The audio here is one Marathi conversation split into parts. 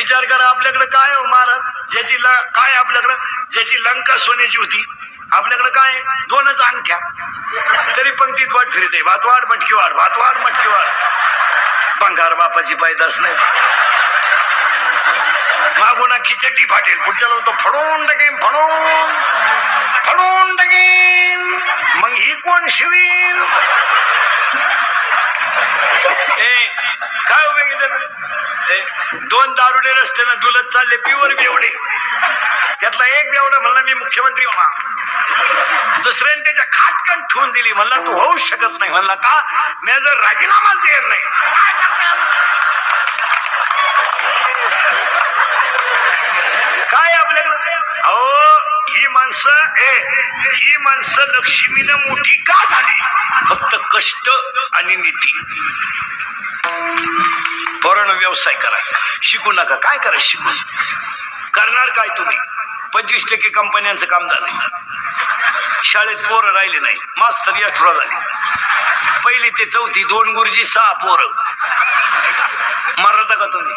विचार करा आपल्याकडे काय हो महाराज? ज्याची ल- काय आपल्याकडं? ज्याची लंका सोन्याची होती. आपल्याकडे काय दोनच अंगठ्या. तरी पंक्तीत वाट फिरते. भातवाड मटकी वाढ भातवाड मटकी वाढ. भंगार बापाची पायदास नाही. मागून खिचटी फाटेल. पुढच्या तो फडून टाकेन फडून फडून टाकेन मग ही कोण शिवीन ए काय उभे गेले ए, दोन दारुडे रस्त्यानं दुलत चालले प्युअर बेवडे. त्यातला एक बेवडा म्हणला मी मुख्यमंत्री होणार दुसऱ्याने त्याच्या खाटकन ठेवून दिली म्हणला तू होऊ शकत नाही. म्हणला का? मी जर राजीनामाच देणार नाही. काय करणार काय आपल्याकडे? अहो ही माणसं ए ही माणसं लक्ष्मीनं मोठी का झाली? फक्त कष्ट आणि नीती. पोरानं व्यवसाय करा. शिकू नका. काय करा शिकू करणार काय तुम्ही? पंचवीस टक्के कंपन्यांचं काम झालं. शाळेत पोरं राहिले नाही. मास्तर एक्स्ट्रा झाले पहिली ते चौथी दोन गुरुजी सहा पोरं. मरता का तुम्ही?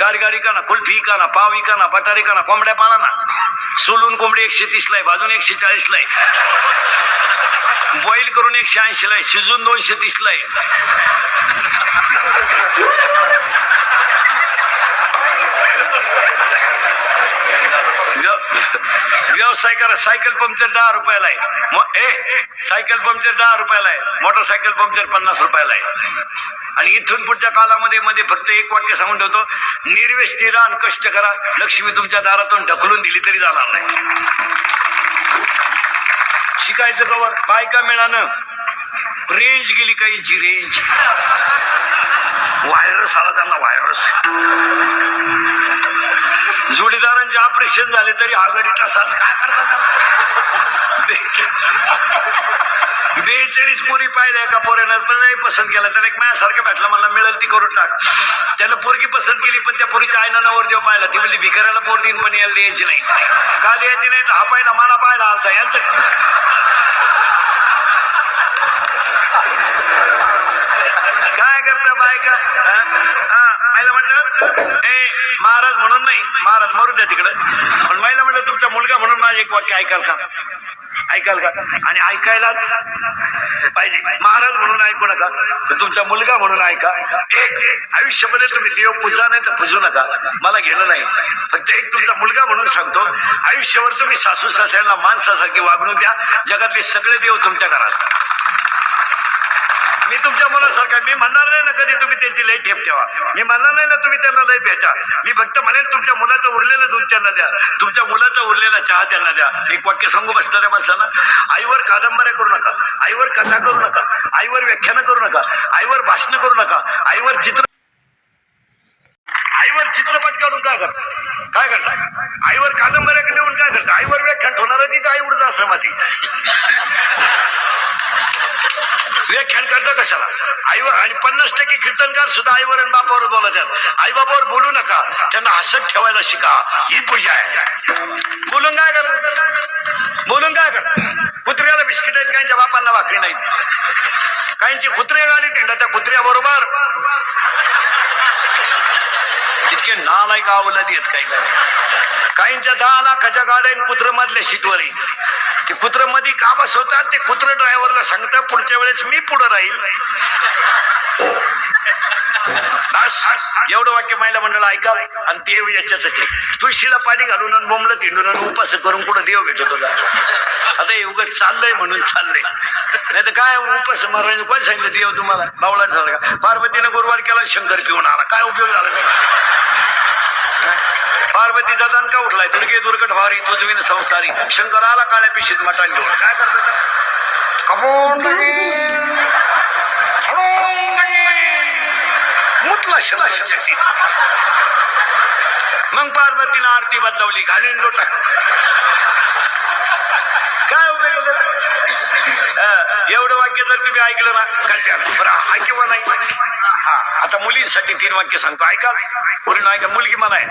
गारगारी का ना कुल्फी का ना पावी का ना बटारी का ना कोंबड्या पाला ना. सोलून कोंबडी एकशे तीसला आहे भाजून एकशे चाळीसला आहे बॉईल करून एकशे ऐंशीला आहे शिजून दोनशे तीसला आहे व्यवसाय करा सायकल पंक्चर दहा रुपयाला आहे. मग ए सायकल पंक्चर दहा रुपयाला आहे. मोटरसायकल पंक्चर पन्नास रुपयाला आहे. आणि इथून पुढच्या कालामध्ये मध्ये फक्त एक वाक्य सांगून ठेवतो. निर्वेष्टी रान कष्ट करा. लक्ष्मी तुमच्या दारातून ढकलून दिली तरी जाणार नाही. शिकायचं कवर. बायका मिळानं. रेंज गेली काहींची रेंज व्हायरस आला त्यांना व्हायरस जोडीदारांचे ऑपरेशन झाले तरी हा गडी तसाच. काय करतात बेचाळीस पोरी पाहिल्या एका पोऱ्यानं पण नाही पसंत केला. त्याने एक माझ्यासारखं भेटला मला मिळेल ती करून टाक. त्यानं पोरगी पसंत केली पण त्या पोरीच्या आईनं नवर देव पाहिला. ती म्हणली भिकाऱ्याला पोर देईन पण यायला द्यायची नाही. का द्यायची नाही? तर हा पाहिला मला पाहिला आलता. यांचं काय करता बायका? हा? पाहिलं म्हटलं ए महाराज म्हणून नाही महाराज मरू द्या तिकडे. पण महिला म्हटलं तुमचा मुलगा म्हणून माझे एक वाक्य ऐकाल का? ऐकाल का? आणि ऐकायलाच पाहिजे. महाराज म्हणून ऐकू नका तुमचा मुलगा म्हणून ऐका. एक आयुष्यामध्ये तुम्ही देव पूजा नाही तर पूजू नका. मला घेणं नाही. फक्त एक तुमचा मुलगा म्हणून सांगतो आयुष्यावर तुम्ही सासू सासऱ्यांना माणसासारखी वागणूक द्या. जगातले सगळे देव तुमच्या घरात. मी तुमच्या मुलासारखा मी म्हणणार नाही ना कधी तुम्ही त्यांची लई ठेप ठेवा. मी म्हणणार नाही ना तुम्ही त्यांना लई भेटा. मी फक्त म्हणेल तुमच्या मुलाचं उरलेलं दूध त्यांना द्या. तुमच्या मुलाचा उरलेला चहा त्यांना द्या. एक वाक्य सांगू बसणाऱ्या माणसांना. आईवर कादंबऱ्या करू नका. आईवर कथा करू नका. आईवर व्याख्यानं करू नका. आईवर भाषणं करू नका. आईवर चित्र आईवर चित्रपट काढून काय करता? काय करता? आईवर कादंबऱ्या लिहून काय करता? आईवर व्याख्यान ठेवणार तीच आई वृद्धाश्रमाती व्याख्यान करता कशाला? आईवर आणि पन्नास टक्के कीर्तनकार सुद्धा आईवर आणि बापावर बोलत आहेत. आई बापावर बोलू नका. त्यांना हसत ठेवायला शिका. ही पूजा आहे. बोलून काय कर बोलून काय कर कुत्र्याला बिस्किट आहेत काहींच्या बापांना भाकरी नाहीत. काहींची कुत्रे गाडी तिंडा त्या कुत्र्या बरोबर इतके नालायक आवलाद येत काही काहींच्या दहा लाखाच्या गाड्या कुत्र मधल्या सीटवर ते कुत्रमध्ये का बसवतात ते कुत्र ड्रायव्हरला सांगतात पुढच्या वेळेस मी पुढे राहील. एवढं वाक्य महिला मंडळ ऐका आणि ते याच्यातच आहे. तुळशीला पाणी घालून आणि बोंबलं तिंडून उपास करून कुठं देव भेटतो तुला? आता हे चाललंय म्हणून चाललंय. नाही तर काय उपास महाराज कोण सांगितलं देव तुम्हाला? बावळा झाला का? पार्वतीनं गुरुवार केला शंकर पिऊन आला. काय उपयोग झाला? नाही पार्वतीचा दणका उठलाय. दुर्गे दुर्गट भारी तुझविन संसारी. शंकर आला काळ्या पिशीत मटण घेऊन. काय करतात मुतला शला मग पार्वतीनं आरती बदलवली. घालीन लोटा. काय उपयोग एवढं वाक्य जर तुम्ही ऐकलं ना कळत्याला बरं हा किंवा नाही? हा आता मुलींसाठी तीन वाक्य सांगतो. ऐका. पूर्ण ऐका. मुलगी म्हणाय.